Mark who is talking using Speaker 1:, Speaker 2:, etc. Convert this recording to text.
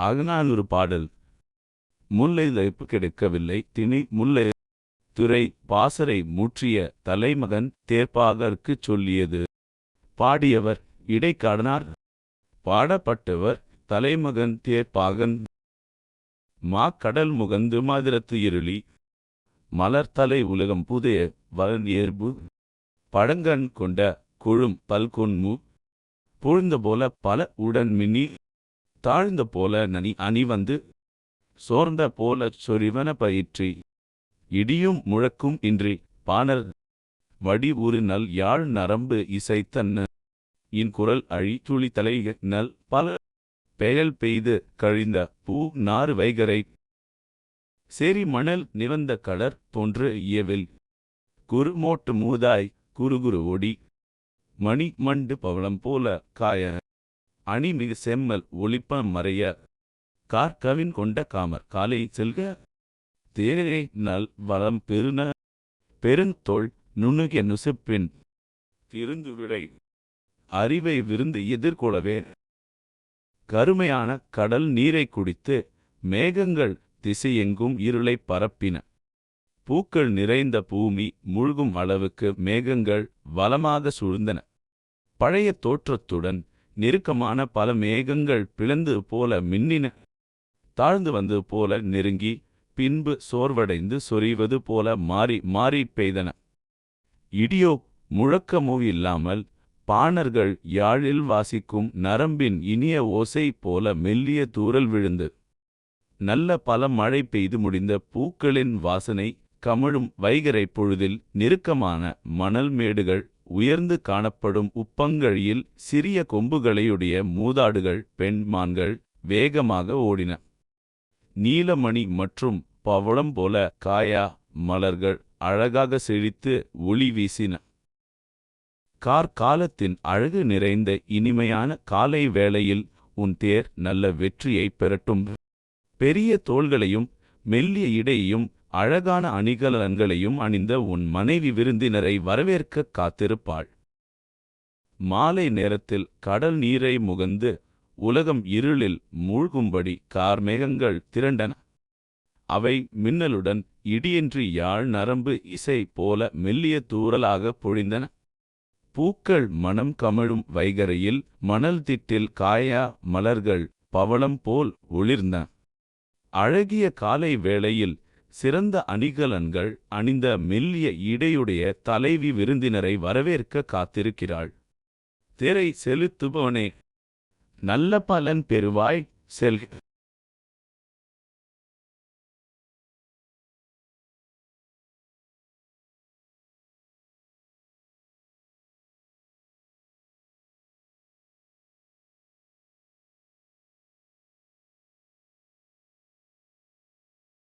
Speaker 1: அகநானூறு பாடல். முல்லை லைப்பு கிடைக்கவில்லை. திணை முல்லை துறை பாசரை முற்றிய தலைமகன் தேர்ப்பாகற்குச் சொல்லியது. பாடியவர் இடைக்காடனார். பாடப்பட்டவர் தலைமகன் தேர்ப்பாகன். மா கடல் முகந்து மாதிரத்து இருளி. மலர் தலை உலகம் புதைய வளன் ஏற்பு பழங்கண் கொண்ட கொழும் பல்கொன்மு பொழுந்த போல பல உடன் மின்னி தாழ்ந்த போல நனி அணி வந்து சோர்ந்த போலச் சொரிவன பயிற்றி இடியும் முழக்கும் இன்றி பானல் வடி ஒரு நல் யாழ் நரம்பு இசைத்தன்ன இன் குரல் அழி துளி தலை நல் பல பெயல் பெய்து கழிந்த பூ நாறு வைகரை சேரி மணல் நிவந்த கடற் போன்று இயவில் குறுமோட்டு மூதாய் குறுகுறு ஒடி மணி மண்டு பவளம் போல காய அணிமிகு செம்மல் ஒளிப்ப மறைய. கார்கவின் கொண்ட காமர் காலை செல்க. தேரே நல் வளம் பெருன. பெருந்தோள் நுணுகிய நுசுப்பின். திருந்து விடை அறிவை விருந்து எதிர்கொள்ளவே கருமையான கடல் நீரை குடித்து மேகங்கள் திசையெங்கும் இருளை பரப்பின. பூக்கள் நிறைந்த பூமி முழுகும் அளவுக்கு மேகங்கள் வளமாக சூழ்ந்தன. பழைய தோற்றத்துடன் நெருக்கமான பல மேகங்கள் பிளந்து போல மின்னின. தாழ்ந்து வந்து போல நெருங்கி பின்பு சோர்வடைந்து சொரிவது போல மாறி மாறி பெய்தன. இடியோ முழக்கமோ இல்லாமல் பாணர்கள் யாழில் வாசிக்கும் நரம்பின் இனிய ஓசை போல மெல்லிய தூரல் விழுந்து. நல்ல பல மழை பெய்து முடிந்த பூக்களின் வாசனை கமழும் வைகரை பொழுதில் நெருக்கமான மணல் மேடுகள் உயர்ந்து காணப்படும் உப்பங்கழியில் சிறிய கொம்புகளையுடைய மூதாடுகள் பெண்மான்கள் வேகமாக ஓடின. நீலமணி மற்றும் பவளம் போல காயா மலர்கள் அழகாக செழித்து ஒளி வீசின. கார்காலத்தின் அழகு நிறைந்த இனிமையான காலை வேளையில் உன் தேர் நல்ல வெற்றியை பெறட்டும். பெரிய தோள்களையும் மெல்லிய இடையையும் அழகான அணிகலன்களையும் அணிந்த உன் மனைவி விருந்தினரை வரவேற்க காத்திருப்பாள். மாலை நேரத்தில் கடல் நீரை முகந்து உலகம் இருளில் மூழ்கும்படி கார்மேகங்கள் திரண்டன. அவை மின்னலுடன் இடியின்றி யாழ் நரம்பு இசை போல மெல்லிய தூறலாக பொழிந்தன. பூக்கள் மனம் கமழும் வைகரையில் மணல் திட்டில் காயா மலர்கள் பவளம் போல் ஒளிர்ந்தன. அழகிய காலை வேளையில் சிறந்த அணிகலன்கள் அணிந்த மெல்லிய இடையுடைய தலைவி விருந்தினரை வரவேற்க காத்திருக்கிறாள். திரை செலுத்துபவனே நல்ல பலன் பெறுவாய் செல்க.